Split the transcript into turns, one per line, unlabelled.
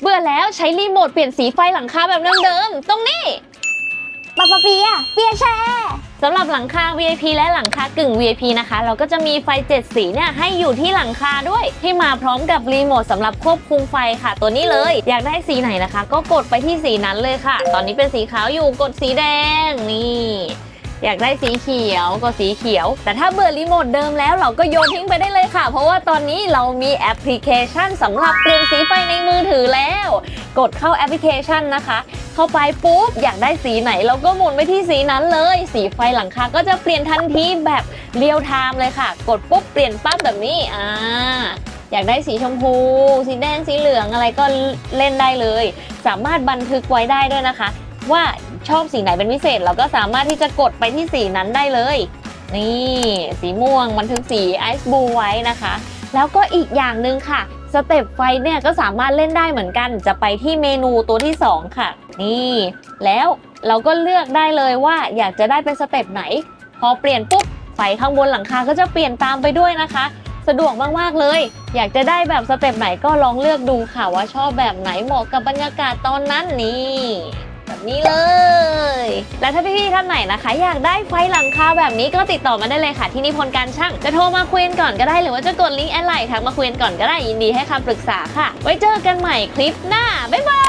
เบื่อแล้วใช้รีโมทเปลี่ยนสีไฟหลังคาแบบเดิมๆตรงนี้
ปะปะเปียเปียแชร์
สำหรับหลังคา VIP และหลังคากึ่ง VIP นะคะ เราก็จะมีไฟ 7 สีเนี่ยให้อยู่ที่หลังคาด้วย ที่มาพร้อมกับรีโมทสำหรับควบคุมไฟค่ะ ตัวนี้เลย อยากได้สีไหนนะคะ ก็กดไปที่สีนั้นเลยค่ะ ตอนนี้เป็นสีขาวอยู่กดสีแดงนี่ อยากได้สีเขียวก็สีเขียว แต่ถ้าเบื่อรีโมทเดิมแล้วเราก็โยนทิ้งไปได้เลยค่ะ เพราะว่าตอนนี้เรามีแอปพลิเคชันสำหรับเปลี่ยนสีไฟในมือถือแล้ว กดเข้าแอปพลิเคชันนะคะ เข้าไปปุ๊บ อยากได้สีไหนเราก็หมุนไปที่สีนั้นเลย สีไฟหลังคาก็จะเปลี่ยนทันทีแบบเรียลไทม์เลยค่ะ กดปุ๊บเปลี่ยนปั๊บแบบนี้อ่าอยากได้สีชมพู สีแดงสีเหลืองอะไรก็เล่นได้เลย สามารถบันทึกไว้ได้ด้วยนะคะ ว่า ชอบสีไหนเป็นพิเศษ เราก็สามารถที่จะกดไปที่สีนั้นได้เลย นี่สีม่วงบันทึกสีไอซ์บูไว้นะคะ แล้วก็อีกอย่างหนึ่งค่ะสเต็ปไฟเนี่ยก็สามารถเล่นได้เหมือนกัน จะไปที่เมนูตัวที่ 2 ค่ะ นี่ แล้วเราก็เลือกได้เลยว่าอยากจะได้เป็นสเต็ปไหน พอเปลี่ยนปุ๊บไฟข้างบนหลังคาก็จะเปลี่ยนตามไปด้วยนะคะ สะดวกมาก ๆ เลย อยากจะได้แบบสเต็ปไหนก็ลองเลือกดูค่ะว่าชอบแบบไหนเหมาะกับบรรยากาศตอนนั้นนี่ แบบนี้เลย และถ้าพี่ๆท่านไหนนะคะ อยากได้ไฟหลังคาแบบนี้ก็ติดต่อมาได้เลยค่ะ ที่นิพนธ์การช่าง จะโทรมาคุยกันก่อนก็ได้หรือว่าจะกดลิงก์แอดไลน์ทักมาคุยกันก่อนก็ได้ยินดีให้คำปรึกษาค่ะ ไว้เจอกันใหม่คลิปหน้าบ๊ายบาย